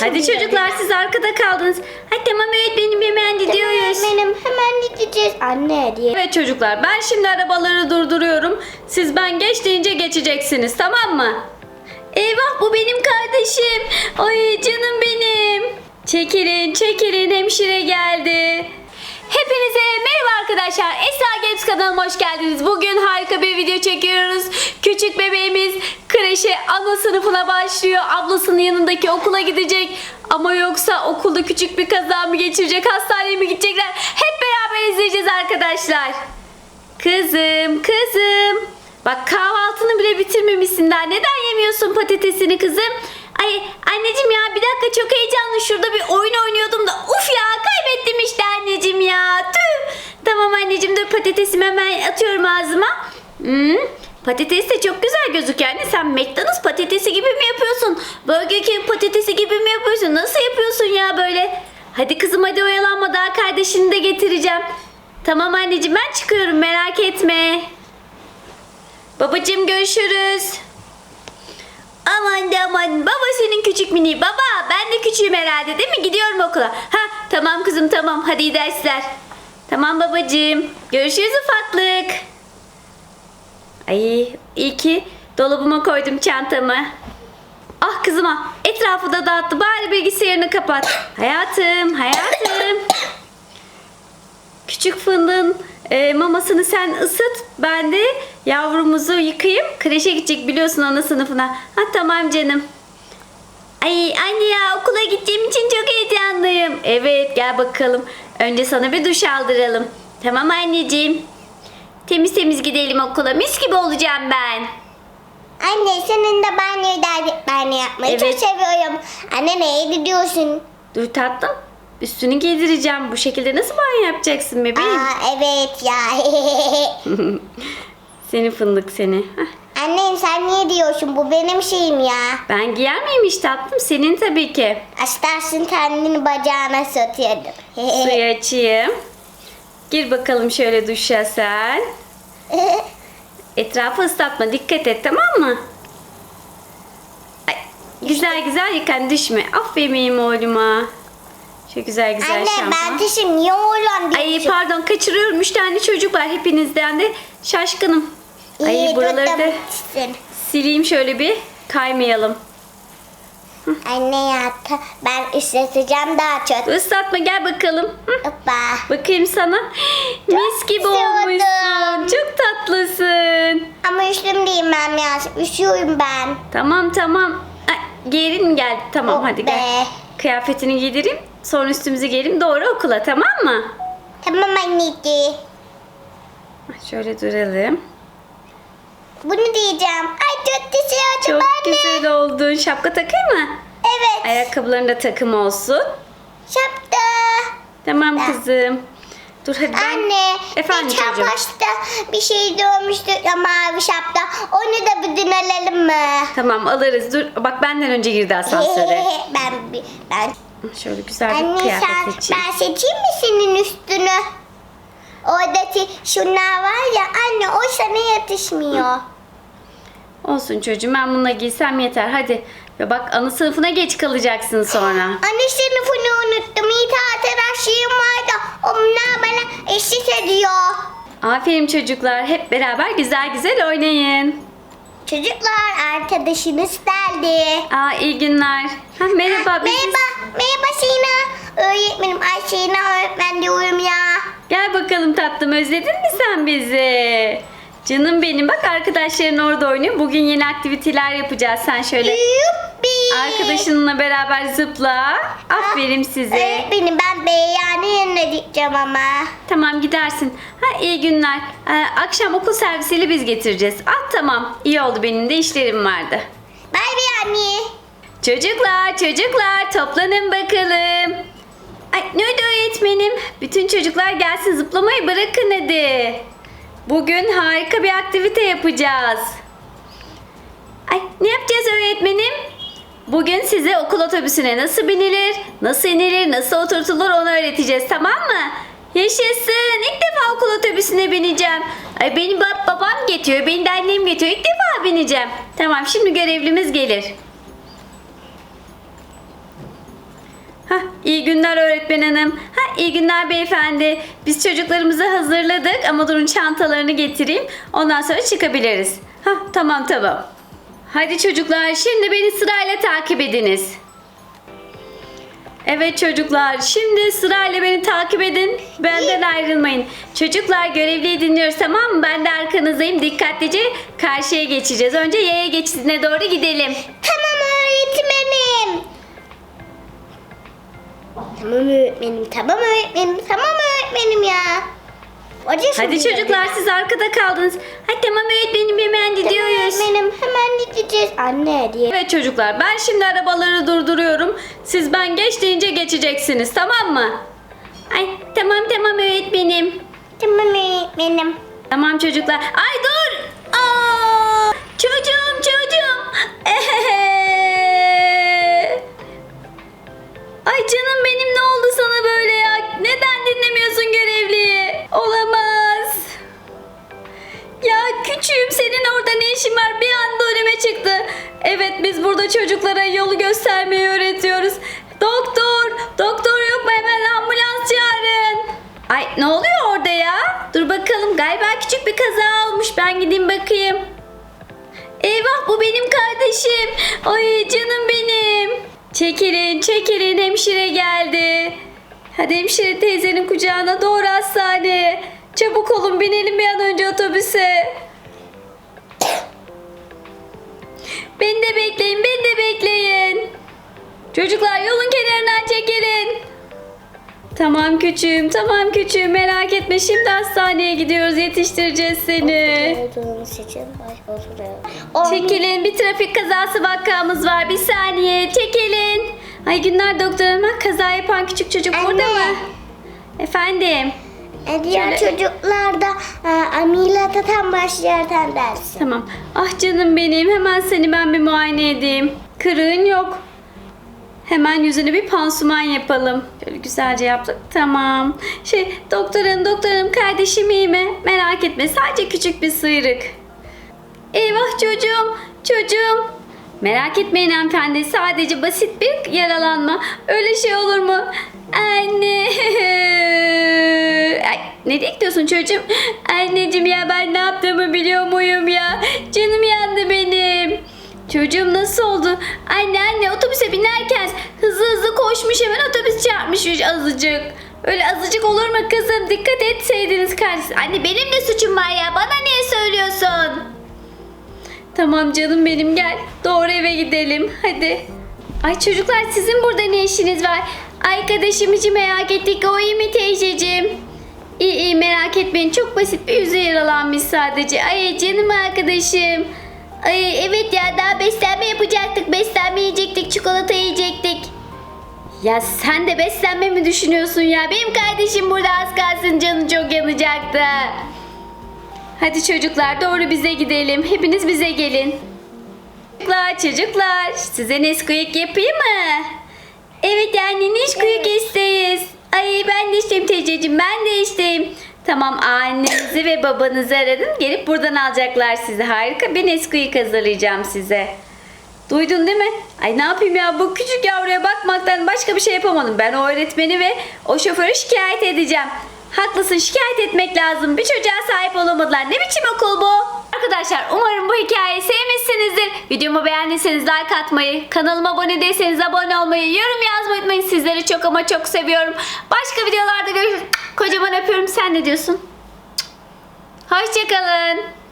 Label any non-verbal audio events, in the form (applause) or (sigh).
Hadi çocuklar siz arkada kaldınız. Hadi tamam öğretmenim hemen gidiyoruz. Benim hemen gideceğiz anne diye. Evet çocuklar ben şimdi arabaları durduruyorum. Siz ben geç deyince geçeceksiniz tamam mı? Eyvah bu benim kardeşim. Ay canım benim. Çekilin çekilin hemşire geldi. Hepinize merhaba arkadaşlar. Esra Games kanalıma hoş geldiniz. Bugün harika bir video çekiyoruz. Küçük bebeğimiz kreşe ana sınıfına başlıyor. Ablasının yanındaki okula gidecek. Ama yoksa okulda küçük bir kaza mı geçirecek, hastaneye mi gidecekler? Hep beraber izleyeceğiz arkadaşlar. Kızım, kızım. Bak kahvaltını bile bitirmemişsin daha. Neden yemiyorsun patatesini kızım? Ay anneciğim ya bir dakika çok heyecanlı. Şurada bir oyun oynuyordum da uf ya kaybettim işte anneciğim ya. Tüh. Tamam anneciğim dur patatesimi hemen atıyorum ağzıma. Hmm, patates de çok güzel gözüküyor. Yani sen McDonald's patatesi gibi mi yapıyorsun? Burger King patatesi gibi mi yapıyorsun? Nasıl yapıyorsun ya böyle? Hadi kızım hadi oyalanma daha kardeşini de getireceğim. Tamam anneciğim ben çıkıyorum merak etme. Babacığım görüşürüz. Aman da aman baba senin küçük mini baba ben de küçüğüm herhalde değil mi gidiyorum okula ha tamam kızım tamam hadi dersler tamam babacığım görüşürüz ufaklık ay iyi ki dolabıma koydum çantamı ah kızıma etrafı da dağıttı bari bilgisayarını kapat hayatım hayatım Küçük fındığın e, mamasını sen ısıt. Ben de yavrumuzu yıkayayım. Kreşe gidecek biliyorsun ana sınıfına. Ha tamam canım. Ay anne ya okula gideceğim için çok heyecanlıyım. Evet gel bakalım. Önce sana bir duş aldıralım. Tamam anneciğim. Temiz temiz gidelim okula. Mis gibi olacağım ben. Anne senin de banyo derdi banyo yapmayı Evet. çok seviyorum. Anne neye gidiyorsun? Dur tatlım. Üstünü giydireceğim. Bu şekilde nasıl banyo yapacaksın bebeğim? Aa evet ya. (laughs) (laughs) Seni fındık seni. Hah. Annem sen niye diyorsun bu benim şeyim ya. Ben giyer miyim hiç tatlım? Senin tabii ki. Açtarsın kendini bacağına satıyordum. (laughs) Suyu açayım. Gir bakalım şöyle duşa sen. (laughs) Etrafı ıslatma. Dikkat et tamam mı? Ay, güzel güzel yıkan düşme. Aferin benim oğluma. Şu güzel güzel Anne şampuan. ben dişim niye oğlan Ay diyorsun? pardon kaçırıyorum. Üç tane çocuk var hepinizden de. Şaşkınım. Ay İyi, buraları da tutamamışsın. sileyim şöyle bir. Kaymayalım. Anne ya ta- ben ıslatacağım daha çok. Islatma gel bakalım. Hı. Hoppa. Bakayım sana. Mis gibi güzel olmuşsun. oldum. Çok tatlısın. Ama üşüm değilim ya. Üşüyorum ben. Tamam tamam. Ay, Giyerin mi geldi? Tamam Oh hadi gel. be. Kıyafetini giydireyim. Sonra üstümüzü giyelim. Doğru okula tamam mı? Tamam anneciğim. Şöyle duralım. Bunu diyeceğim. Ay çok güzel oldu Çok anne. güzel oldun. Şapka takayım mı? Evet. Ayakkabıların da takım olsun. Şapta. Tamam kızım. Dur hadi ben... Anne. Efendim geçen çocuğum. başta bir şey doğmuştu ya mavi şapta. Onu da bir dün alalım mı? Tamam alırız. Dur bak benden önce girdi asansöre. (laughs) ben ben Şöyle güzel bir Anne kıyafet sen seçeyim. ben seçeyim mi senin üstünü? Oradaki şunlar var ya anne o sana yetişmiyor. Olsun çocuğum ben bununla giysem yeter. Hadi. Ya bak ana sınıfına geç kalacaksın sonra. (gasps) Anne sınıfını unuttum. İyi arkadaşlarım var da onlar bana eşit ediyor. Aferin çocuklar. Hep beraber güzel güzel oynayın. Çocuklar arkadaşınız geldi. Aa iyi günler. Ha, merhaba. biz- Merhaba, merhaba Sina. Öğretmenim Ay Sina öğretmen diyorum ya. Gel bakalım tatlım özledin mi sen bizi? Canım benim bak arkadaşların orada oynuyor. Bugün yeni aktiviteler yapacağız. Sen şöyle Yuppi. arkadaşınla beraber zıpla. Aferin size. Öğretmenim ben beyanı yerine gideceğim ama. Tamam gidersin. Ha iyi günler. Ee, akşam okul servisiyle biz getireceğiz. Ah tamam. İyi oldu benim de işlerim vardı. Bay bay anne. Çocuklar, çocuklar toplanın bakalım. Ay nerede öğretmenim? Bütün çocuklar gelsin zıplamayı bırakın hadi. Bugün harika bir aktivite yapacağız. Ay ne yapacağız öğretmenim? Bugün size okul otobüsüne nasıl binilir, nasıl inilir, nasıl oturtulur onu öğreteceğiz tamam mı? Yaşasın. İlk defa okul otobüsüne bineceğim. Ay benim bab- babam getiriyor, benim de annem getiriyor. İlk defa bineceğim. Tamam şimdi görevlimiz gelir. Hah, iyi günler öğretmen hanım. Ha, iyi günler beyefendi. Biz çocuklarımızı hazırladık ama durun çantalarını getireyim. Ondan sonra çıkabiliriz. Ha, tamam tamam. Hadi çocuklar şimdi beni sırayla takip ediniz. Evet çocuklar şimdi sırayla beni takip edin. Benden ayrılmayın. Çocuklar görevliyi dinliyoruz tamam mı? Ben de arkanızdayım. Dikkatlice karşıya geçeceğiz. Önce yaya geçidine doğru gidelim. Tamam öğretmenim, tamam öğretmenim, tamam öğretmenim ya. Hadi, Hadi çocuklar siz arkada kaldınız. Hadi tamam öğretmenim hemen gidiyoruz. Öğretmenim hemen gideceğiz. Anne diye. Evet çocuklar ben şimdi arabaları durduruyorum. Siz ben geç deyince geçeceksiniz tamam mı? Ay tamam tamam öğretmenim. Tamam öğretmenim. Tamam çocuklar. Ay dur. Aa, çocuğum çocuğum. (laughs) Ay canım benim Olamaz. Ya küçüğüm senin orada ne işin var? Bir anda önüme çıktı. Evet biz burada çocuklara yolu göstermeyi öğretiyoruz. Doktor, doktor yok mu? Hemen ambulans çağırın. Ay ne oluyor orada ya? Dur bakalım galiba küçük bir kaza olmuş. Ben gideyim bakayım. Eyvah bu benim kardeşim. Ay canım benim. Çekilin çekilin hemşire geldi. Hadi hemşire teyzenin kucağına doğru hastaneye. Çabuk olun binelim bir an önce otobüse. Beni de bekleyin beni de bekleyin. Çocuklar yolun kenarından çekilin. Tamam küçüğüm tamam küçüğüm merak etme şimdi hastaneye gidiyoruz yetiştireceğiz seni. Çekilin bir trafik kazası vakamız var bir saniye çekilin. Ay günler doktor hanım kaza yapan küçük çocuk Anne. burada mı? Efendim. E, diğer Şöyle- çocuklar da e, ameliyata tam başlarken dersin. Tamam. Ah canım benim hemen seni ben bir muayene edeyim. Kırığın yok. Hemen yüzüne bir pansuman yapalım. Şöyle güzelce yaptık. Tamam. Şey doktorun doktorum kardeşim iyi mi? Merak etme sadece küçük bir sıyrık. Eyvah çocuğum çocuğum. Merak etmeyin hanımefendi sadece basit bir yaralanma. Öyle şey olur mu? Anne. (laughs) Ay, nereye gidiyorsun çocuğum? Anneciğim ya ben ne yaptığımı biliyor muyum ya? Canım yandı benim. Çocuğum nasıl oldu? Anne anne otobüse binerken hızlı hızlı koşmuş hemen otobüs çarpmış azıcık. Öyle azıcık olur mu kızım? Dikkat etseydiniz kardeşim. Anne benim ne suçum var ya? Bana niye söylüyorsun? Tamam canım benim gel. Doğru eve gidelim. Hadi. Ay çocuklar sizin burada ne işiniz var? Arkadaşım hiç merak ettik. O iyi mi teyzeciğim? İyi iyi merak etmeyin. Çok basit bir yüzü yaralanmış sadece. Ay canım arkadaşım. Ay evet ya daha beslenme yapacaktık. Beslenme yiyecektik. Çikolata yiyecektik. Ya sen de beslenme mi düşünüyorsun ya? Benim kardeşim burada az kalsın canı çok yanacaktı. Hadi çocuklar doğru bize gidelim. Hepiniz bize gelin. Çocuklar çocuklar size Nesquik yapayım mı? Evet anne Nesquik isteyiz. Ay ben de isteyeyim teyzeciğim ben de isteyeyim. Tamam annenizi ve babanızı aradım. Gelip buradan alacaklar sizi. Harika bir Nesquik hazırlayacağım size. Duydun değil mi? Ay ne yapayım ya bu küçük yavruya bakmaktan başka bir şey yapamadım. Ben o öğretmeni ve o şoförü şikayet edeceğim. Haklısın şikayet etmek lazım. Bir çocuğa sahip olamadılar. Ne biçim okul bu? Arkadaşlar umarım bu hikayeyi sevmişsinizdir. Videomu beğendiyseniz like atmayı, kanalıma abone değilseniz abone olmayı, yorum yazmayı unutmayın. Sizleri çok ama çok seviyorum. Başka videolarda görüşürüz. Kocaman öpüyorum. Sen ne diyorsun? Hoşçakalın.